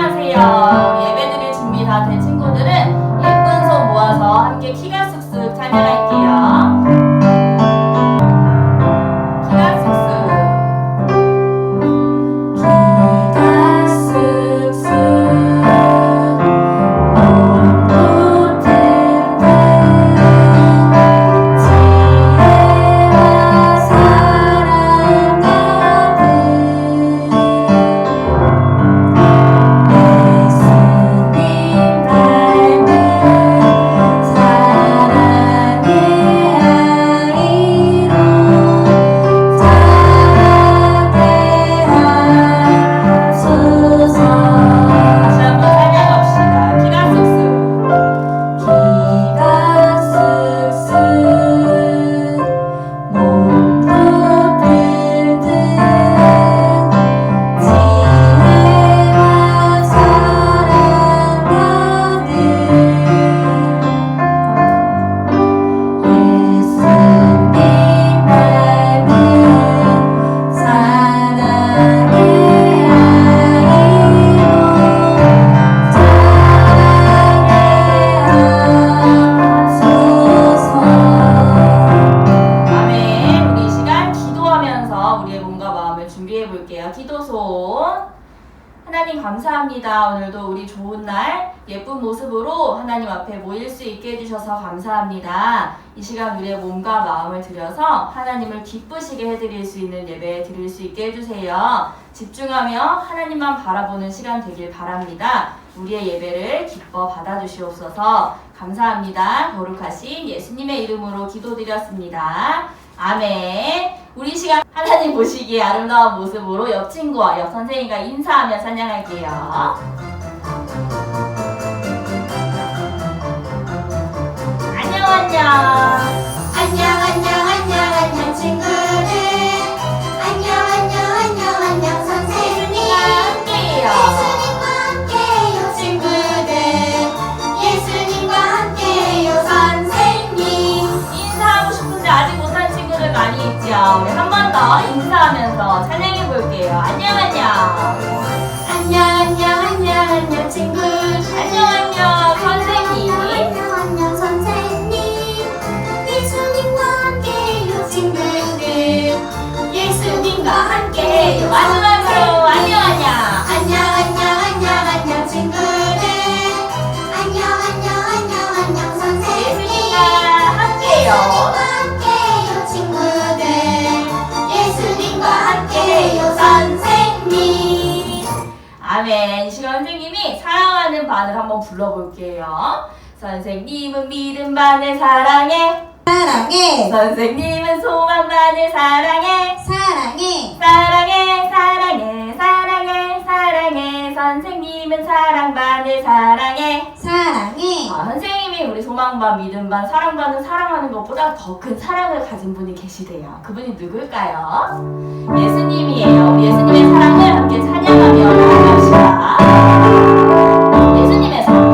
안녕하세요. 예배 드릴 준비 다된 하나님을 기쁘시게 해드릴 수 있는 예배 드릴 수 있게 해주세요. 집중하며 하나님만 바라보는 시간 되길 바랍니다. 우리의 예배를 기뻐 받아주시옵소서 감사합니다. 거룩하신 예수님의 이름으로 기도드렸습니다. 아멘. 우리 시간 하나님 보시기에 아름다운 모습으로 옆 친구와 옆 선생님과 인사하며 찬양할게요. 안녕 안녕. 친구들 안녕 안녕 안녕 안녕 선생님 함께해요. 예수님과 함께요 친구들 예수님과 함께요 선생님 인사하고 싶은데 아직 못한 친구들 많이 있죠. 우리 한 번 더 인사하면서 찬양 반을 한번 불러볼게요. 선생님은 믿음 반을 사랑해. 사랑해 선생님은 소망 반을 사랑해. 사랑해 사랑해, 사랑해, 사랑해, 사랑해. 선생님은 사랑 반을 사랑해. 사랑해 아, 선생님이 우리 소망 반, 믿음 반, 사랑 반을 사랑하는 것보다 더 큰 사랑을 가진 분이 계시대요. 그분이 누굴까요? 예수님이에요. 예수님의 사랑을 함께 찬양하며 나아갑시다. 예수님의 사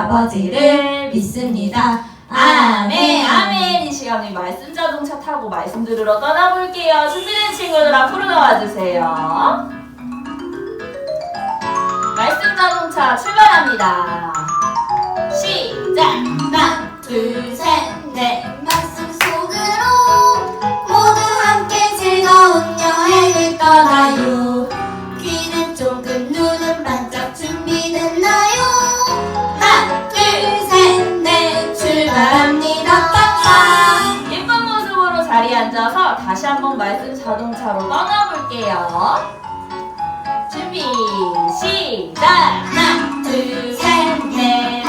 아버지를 믿습니다. 아멘, 아멘. 이 시간 우리 말씀 자동차 타고 말씀 들으러 떠나볼게요. 준비된 친구들 앞으로 나와주세요. 말씀 자동차 출발합니다. 시작! 하나, 둘, 셋, 넷. 말씀 속으로 모두 함께 즐거운 여행을 떠나요. 귀는 조금 눈은 반짝 준비 넷, 출발합니다. 빵빵. 예쁜 모습으로 자리에 앉아서 다시 한번 말씀 자동차로 떠나볼게요. 준비, 시작! 하나, 둘, 셋, 넷.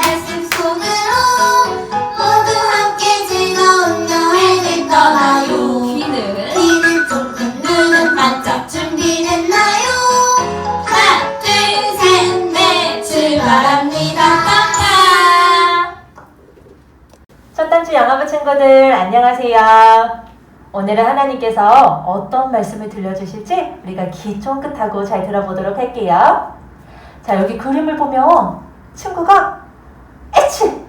친구들 안녕하세요. 오늘은 하나님께서 어떤 말씀을 들려주실지 우리가 귀 쫑긋하고 잘 들어보도록 할게요. 자 여기 그림을 보면 친구가 에치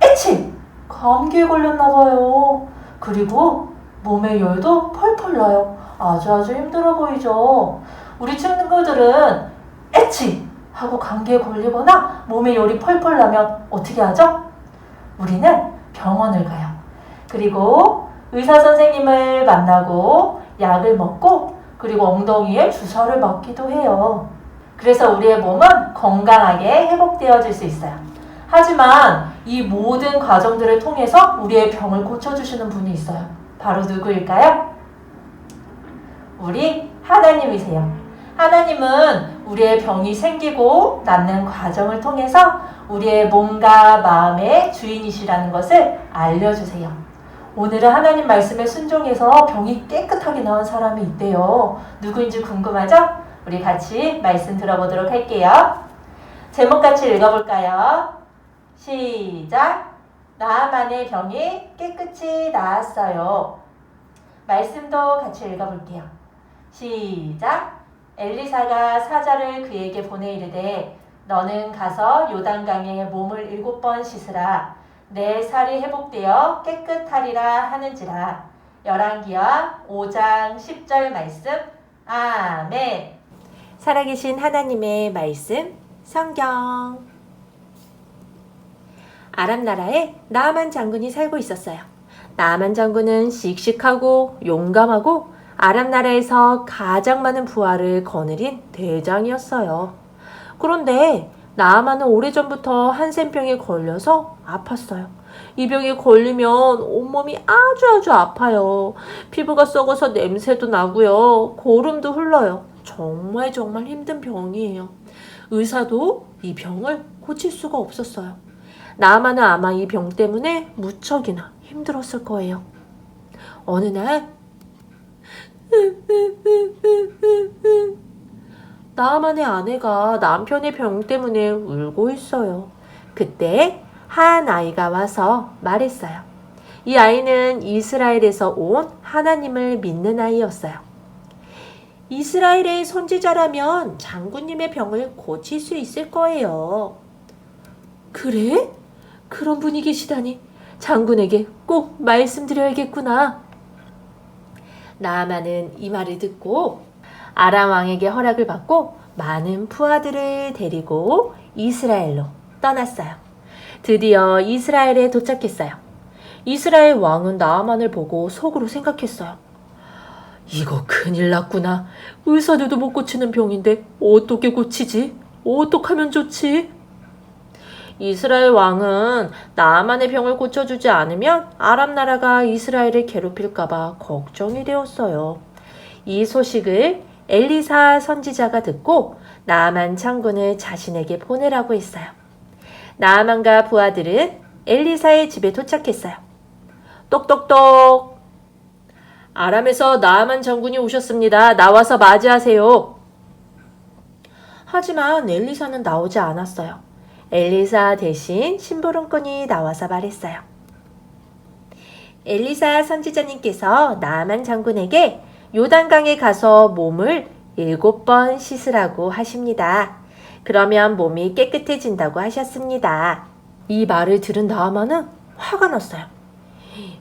에치 감기에 걸렸나 봐요. 그리고 몸의 열도 펄펄 나요. 아주 아주 힘들어 보이죠. 우리 친구들은 에치 하고 감기에 걸리거나 몸에 열이 펄펄 나면 어떻게 하죠? 우리는 병원을 가요. 그리고 의사 선생님을 만나고 약을 먹고 그리고 엉덩이에 주사를 맞기도 해요. 그래서 우리의 몸은 건강하게 회복되어질 수 있어요. 하지만 이 모든 과정들을 통해서 우리의 병을 고쳐주시는 분이 있어요. 바로 누구일까요? 우리 하나님이세요. 하나님은 우리의 병이 생기고 낫는 과정을 통해서 우리의 몸과 마음의 주인이시라는 것을 알려주세요. 오늘은 하나님 말씀에 순종해서 병이 깨끗하게 나은 사람이 있대요. 누구인지 궁금하죠? 우리 같이 말씀 들어보도록 할게요. 제목 같이 읽어볼까요? 시작. 나만의 병이 깨끗이 나았어요. 말씀도 같이 읽어볼게요. 시작. 엘리사가 사자를 그에게 보내 이르되 너는 가서 요단강에 몸을 일곱 번 씻으라 내 살이 회복되어 깨끗하리라 하는지라 열왕기하 5장 10절 말씀 아멘 살아계신 하나님의 말씀 성경 아람 나라에 나아만 장군이 살고 있었어요. 나아만 장군은 씩씩하고 용감하고 아람 나라에서 가장 많은 부하를 거느린 대장이었어요. 그런데 나아만은 오래전부터 한센병에 걸려서 아팠어요. 이 병에 걸리면 온몸이 아주 아주 아파요. 피부가 썩어서 냄새도 나고요. 고름도 흘러요. 정말 정말 힘든 병이에요. 의사도 이 병을 고칠 수가 없었어요. 나아만은 아마 이 병 때문에 무척이나 힘들었을 거예요. 어느 날 나만의 아내가 남편의 병 때문에 울고 있어요. 그때 한 아이가 와서 말했어요. 이 아이는 이스라엘에서 온 하나님을 믿는 아이였어요. 이스라엘의 선지자라면 장군님의 병을 고칠 수 있을 거예요. 그래? 그런 분이 계시다니 장군에게 꼭 말씀드려야겠구나. 나아만은 이 말을 듣고 아람 왕에게 허락을 받고 많은 부하들을 데리고 이스라엘로 떠났어요. 드디어 이스라엘에 도착했어요. 이스라엘 왕은 나아만을 보고 속으로 생각했어요. 이거 큰일 났구나. 의사들도 못 고치는 병인데 어떻게 고치지? 어떡하면 좋지? 이스라엘 왕은 나아만의 병을 고쳐주지 않으면 아람 나라가 이스라엘을 괴롭힐까봐 걱정이 되었어요. 이 소식을 엘리사 선지자가 듣고 나아만 장군을 자신에게 보내라고 했어요. 나아만과 부하들은 엘리사의 집에 도착했어요. 똑똑똑. 아람에서 나아만 장군이 오셨습니다. 나와서 맞이하세요. 하지만 엘리사는 나오지 않았어요. 엘리사 대신 심부름꾼이 나와서 말했어요. 엘리사 선지자님께서 나아만 장군에게 요단강에 가서 몸을 일곱 번 씻으라고 하십니다. 그러면 몸이 깨끗해진다고 하셨습니다. 이 말을 들은 나아만은 화가 났어요.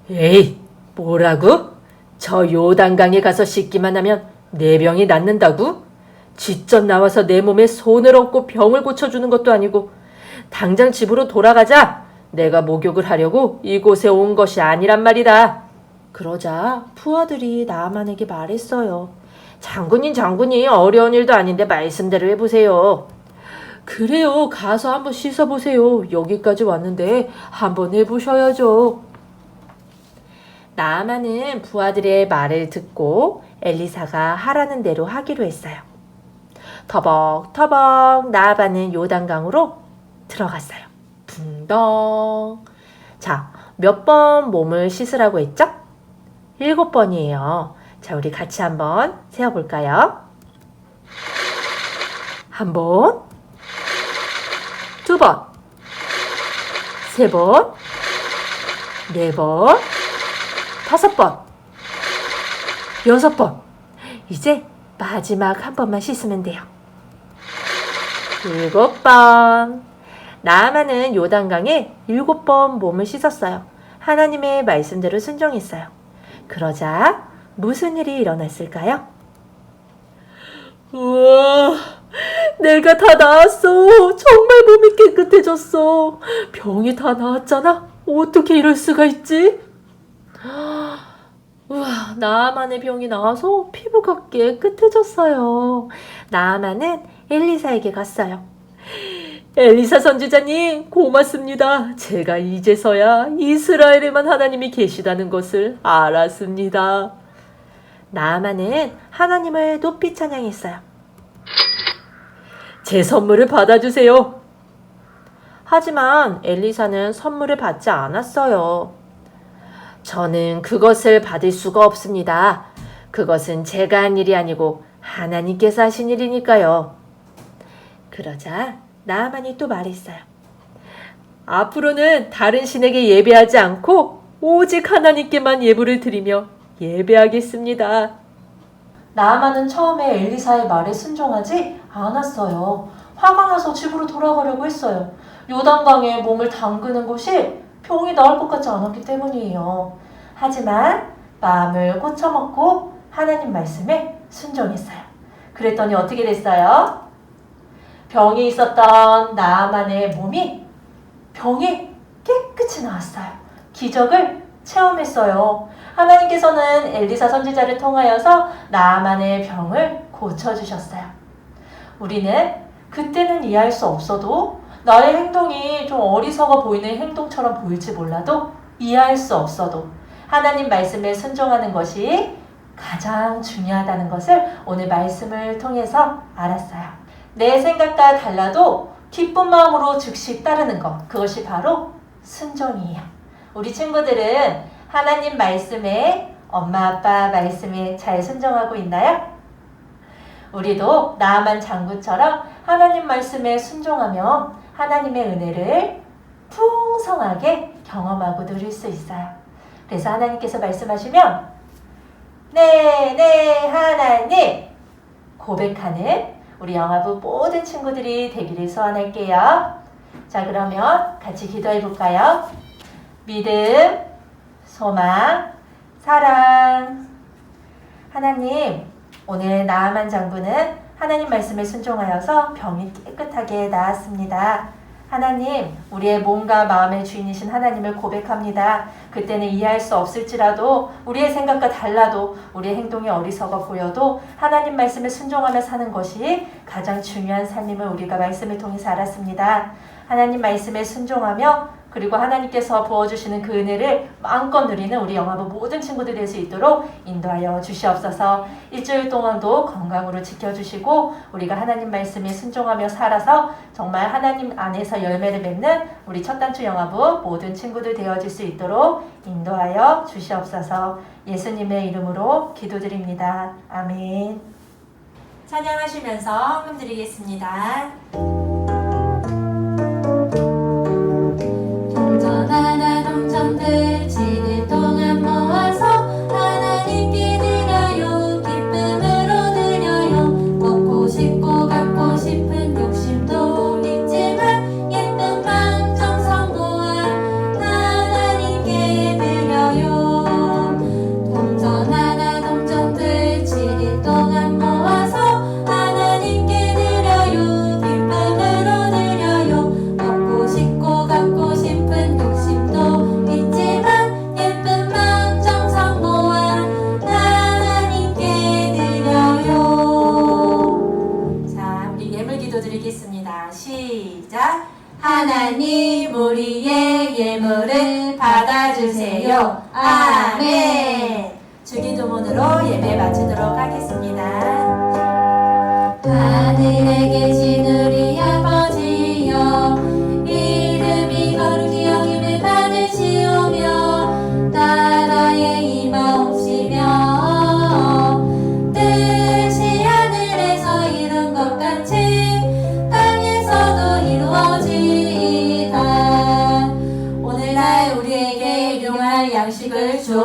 에이, 뭐라고? 저 요단강에 가서 씻기만 하면 내 병이 낫는다고? 직접 나와서 내 몸에 손을 얹고 병을 고쳐주는 것도 아니고 당장 집으로 돌아가자. 내가 목욕을 하려고 이곳에 온 것이 아니란 말이다. 그러자 부하들이 나만에게 말했어요. 장군님, 장군님, 어려운 일도 아닌데 말씀대로 해보세요. 그래요. 가서 한번 씻어보세요. 여기까지 왔는데 한번 해보셔야죠. 나아만은 부하들의 말을 듣고 엘리사가 하라는 대로 하기로 했어요. 터벅터벅 나아바는 요단강으로 들어갔어요. 붕덩. 자, 몇 번 몸을 씻으라고 했죠? 일곱 번이에요. 자, 우리 같이 한번 세어볼까요? 한 번, 두 번, 세 번, 네 번, 다섯 번, 여섯 번. 이제 마지막 한 번만 씻으면 돼요. 일곱 번. 나아만은 요단강에 일곱 번 몸을 씻었어요. 하나님의 말씀대로 순종했어요. 그러자 무슨 일이 일어났을까요? 우와, 내가 다 나았어. 정말 몸이 깨끗해졌어. 병이 다 나았잖아. 어떻게 이럴 수가 있지? 우와, 나아만의 병이 나와서 피부가 깨끗해졌어요. 나아만은 엘리사에게 갔어요. 엘리사 선지자님, 고맙습니다. 제가 이제서야 이스라엘에만 하나님이 계시다는 것을 알았습니다. 나아만은 하나님을 높이 찬양했어요. 제 선물을 받아주세요. 하지만 엘리사는 선물을 받지 않았어요. 저는 그것을 받을 수가 없습니다. 그것은 제가 한 일이 아니고 하나님께서 하신 일이니까요. 그러자 나아만이 또 말했어요. 앞으로는 다른 신에게 예배하지 않고 오직 하나님께만 예물을 드리며 예배하겠습니다. 나아만은 처음에 엘리사의 말에 순종하지 않았어요. 화가 나서 집으로 돌아가려고 했어요. 요단강에 몸을 담그는 것이 병이 나을 것 같지 않았기 때문이에요. 하지만 마음을 고쳐먹고 하나님 말씀에 순종했어요. 그랬더니 어떻게 됐어요? 병이 있었던 나아만의 몸이 병이 깨끗이 나았어요. 기적을 체험했어요. 하나님께서는 엘리사 선지자를 통하여서 나아만의 병을 고쳐주셨어요. 우리는 그때는 이해할 수 없어도 나의 행동이 좀 어리석어 보이는 행동처럼 보일지 몰라도 이해할 수 없어도 하나님 말씀에 순종하는 것이 가장 중요하다는 것을 오늘 말씀을 통해서 알았어요. 내 생각과 달라도 기쁜 마음으로 즉시 따르는 것, 그것이 바로 순종이에요. 우리 친구들은 하나님 말씀에 엄마 아빠 말씀에 잘 순종하고 있나요? 우리도 나만 장군처럼 하나님 말씀에 순종하며 하나님의 은혜를 풍성하게 경험하고 누릴 수 있어요. 그래서 하나님께서 말씀하시면 네, 네, 하나님 고백하는 우리 영화부 모든 친구들이 되기를 소원할게요. 자, 그러면 같이 기도해 볼까요? 믿음, 소망, 사랑. 하나님, 오늘 나아만 장군은 하나님 말씀에 순종하여서 병이 깨끗하게 나았습니다. 하나님, 우리의 몸과 마음의 주인이신 하나님을 고백합니다. 그때는 이해할 수 없을지라도 우리의 생각과 달라도 우리의 행동이 어리석어 보여도 하나님 말씀에 순종하며 사는 것이 가장 중요한 삶임을 우리가 말씀을 통해서 알았습니다. 하나님 말씀에 순종하며 그리고 하나님께서 부어주시는 그 은혜를 마음껏 누리는 우리 영화부 모든 친구들이 될 수 있도록 인도하여 주시옵소서 일주일 동안도 건강으로 지켜주시고 우리가 하나님 말씀에 순종하며 살아서 정말 하나님 안에서 열매를 맺는 우리 첫 단추 영화부 모든 친구들 되어질 수 있도록 인도하여 주시옵소서 예수님의 이름으로 기도드립니다. 아멘. 찬양하시면서 헌금 드리겠습니다.